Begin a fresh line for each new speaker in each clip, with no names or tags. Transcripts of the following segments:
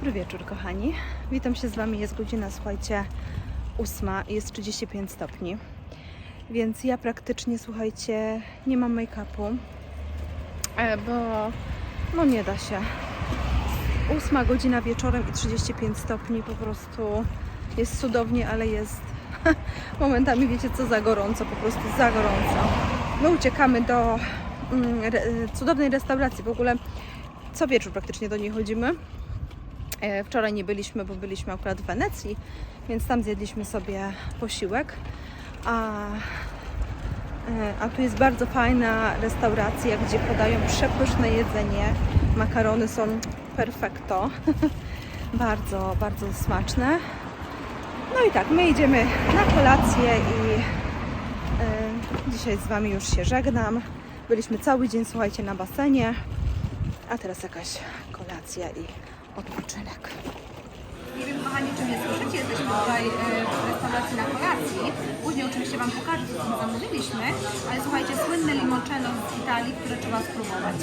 Dobry wieczór, kochani. Witam się z Wami. Jest godzina, słuchajcie, ósma i jest 35 stopni. Więc ja praktycznie, słuchajcie, nie mam make-upu, e, bo no nie da się. Ósma godzina wieczorem i 35 stopni po prostu jest cudownie, ale jest momentami, wiecie co, za gorąco, po prostu za gorąco. My uciekamy do mm, re, cudownej restauracji. W ogóle co wieczór praktycznie do niej chodzimy. E, Wczoraj nie byliśmy, bo byliśmy akurat w Wenecji, więc tam zjedliśmy sobie posiłek. A, e, a tu jest bardzo fajna restauracja, gdzie podają przepyszne jedzenie. Makarony są perfekto. bardzo, bardzo smaczne. No i tak, my idziemy na kolację i e, dzisiaj z Wami już się żegnam. Byliśmy cały dzień, słuchajcie, na basenie, a teraz jakaś kolacja i odpoczynek.
Nie wiem, kochani, czy mnie słyszycie, jesteśmy tutaj e, w restauracji na kolacji. Później oczywiście Wam pokażę, co tam zamówiliśmy, ale słuchajcie, słynne limoncello z Italii, które trzeba spróbować.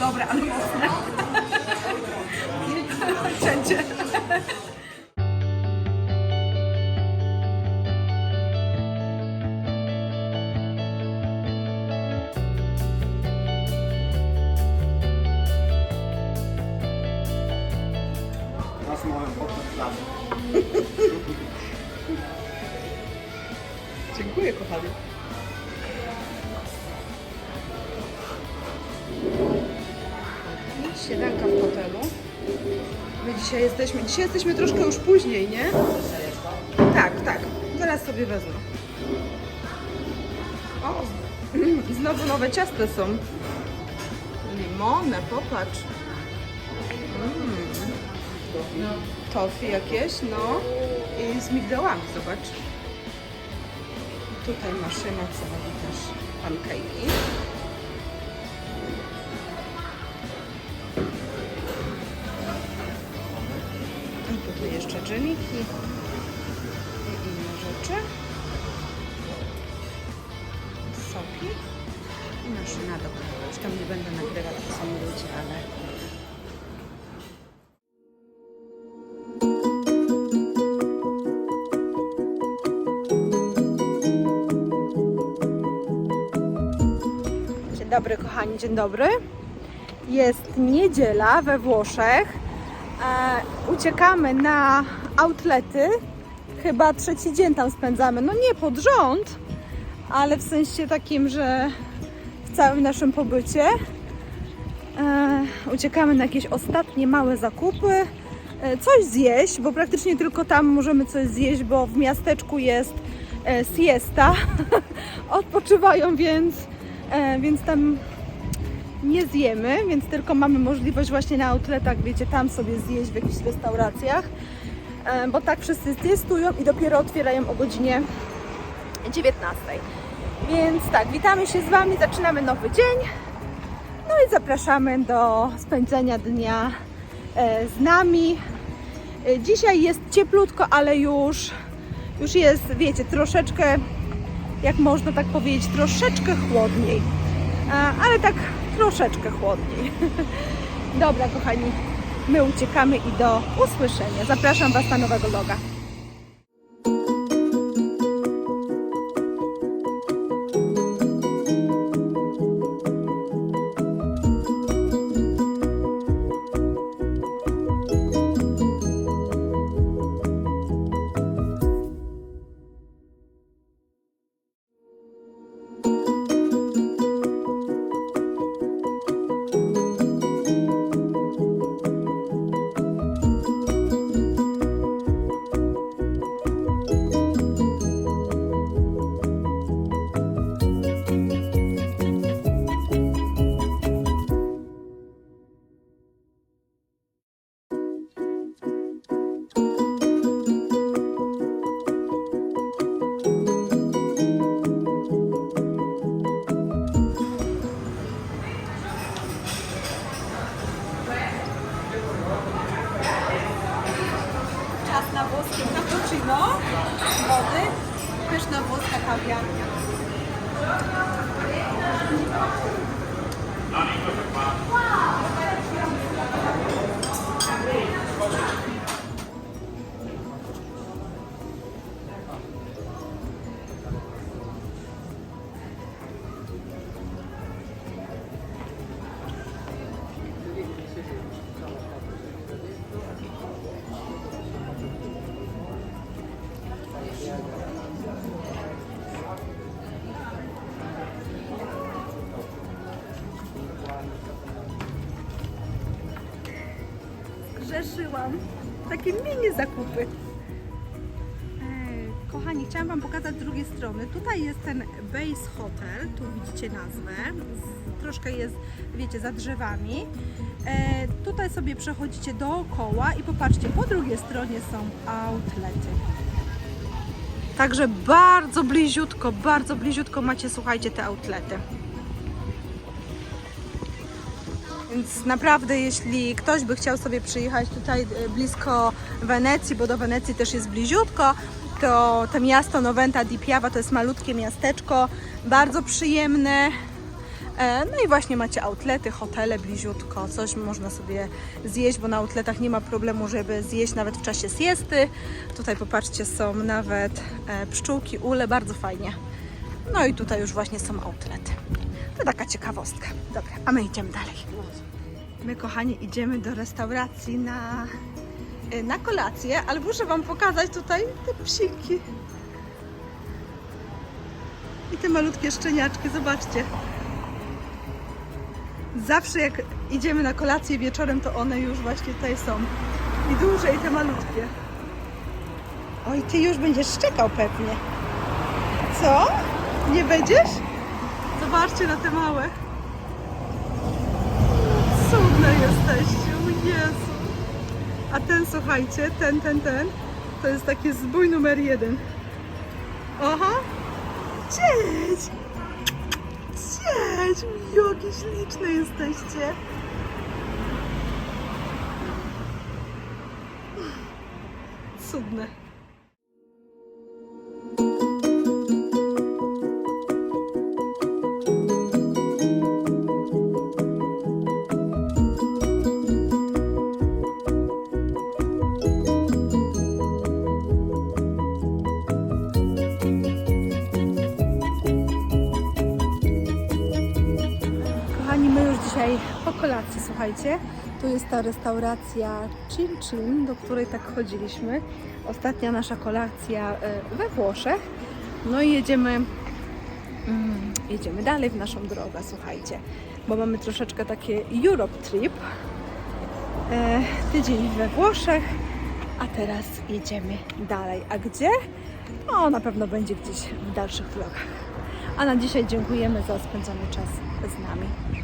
Dobra, ale mocne. Wszędzie.
Dziękuję, kochany. Śniadanka w hotelu. My dzisiaj jesteśmy, dzisiaj jesteśmy troszkę już później, nie? Tak, tak. Zaraz sobie wezmę. O, znowu nowe ciasta są. Limone, popatrz. Mm. Tofi jakieś, no. I z migdałami, zobacz. Tutaj maszyna, co robi też pankejki. I tutaj jeszcze dżemiki i inne rzeczy. Soki i maszyna do kawy. Już tam nie będę nagrywać, to są ludzie, ale Dzień dobry, kochani, dzień dobry. Jest niedziela we Włoszech. E, uciekamy na outlety. Chyba trzeci dzień tam spędzamy. No nie pod rząd, ale w sensie takim, że w całym naszym pobycie. E, uciekamy na jakieś ostatnie małe zakupy. E, coś zjeść, bo praktycznie tylko tam możemy coś zjeść, bo w miasteczku jest e, siesta. Odpoczywają, więc, więc tam nie zjemy, więc tylko mamy możliwość właśnie na outletach, wiecie, tam sobie zjeść w jakichś restauracjach, e, bo tak wszyscy testują i dopiero otwierają o godzinie 19. Więc tak, witamy się z Wami, zaczynamy nowy dzień, no i zapraszamy do spędzenia dnia e, z nami. E, Dzisiaj jest cieplutko, ale już, już jest, wiecie, troszeczkę, jak można tak powiedzieć, troszeczkę chłodniej. Ale tak troszeczkę chłodniej. Dobra, kochani, my uciekamy i do usłyszenia. Zapraszam Was na nowego loga. Pyszna włoska kawiarnia. Wow. Wystraszyłam. Takie mini zakupy. Kochani, chciałam Wam pokazać z drugiej strony. Tutaj jest ten Base Hotel, tu widzicie nazwę. Troszkę jest, wiecie, za drzewami. E, tutaj sobie przechodzicie dookoła i popatrzcie, po drugiej stronie są outlety. Także bardzo bliziutko, bardzo bliziutko macie, słuchajcie, te outlety. Więc naprawdę, jeśli ktoś by chciał sobie przyjechać tutaj e, blisko Wenecji, bo do Wenecji też jest bliziutko, to to miasto Noventa di Piava to jest malutkie miasteczko, bardzo przyjemne. E, No i właśnie macie outlety, hotele bliziutko, coś można sobie zjeść, bo na outletach nie ma problemu, żeby zjeść nawet w czasie siesty. Tutaj popatrzcie, są nawet e, pszczółki, ule, bardzo fajnie. No i tutaj już właśnie są outlety. To taka ciekawostka. Dobra, a my idziemy dalej. My, kochani, idziemy do restauracji na, y, na kolację, ale muszę Wam pokazać tutaj te psiki. I te malutkie szczeniaczki, zobaczcie. Zawsze jak idziemy na kolację wieczorem, to one już właśnie tutaj są. I duże, i te malutkie. Oj, Ty już będziesz szczekał pewnie. Co? Nie będziesz? Zobaczcie na te małe. Cudne jesteście, o Jezu. A ten, słuchajcie, ten, ten, ten, to jest taki zbój numer jeden. Aha. Cześć! Cześć! Jakie śliczne jesteście. Cudne. Dzisiaj po kolacji, słuchajcie. Tu jest ta restauracja Chin Chin, do której tak chodziliśmy. Ostatnia nasza kolacja e, we Włoszech. No i jedziemy, mm, jedziemy dalej w naszą drogę, słuchajcie. Bo mamy troszeczkę takie Europe trip. E, tydzień we Włoszech, a teraz jedziemy dalej. A gdzie? O, na pewno będzie gdzieś w dalszych vlogach. A na dzisiaj dziękujemy za spędzony czas z nami.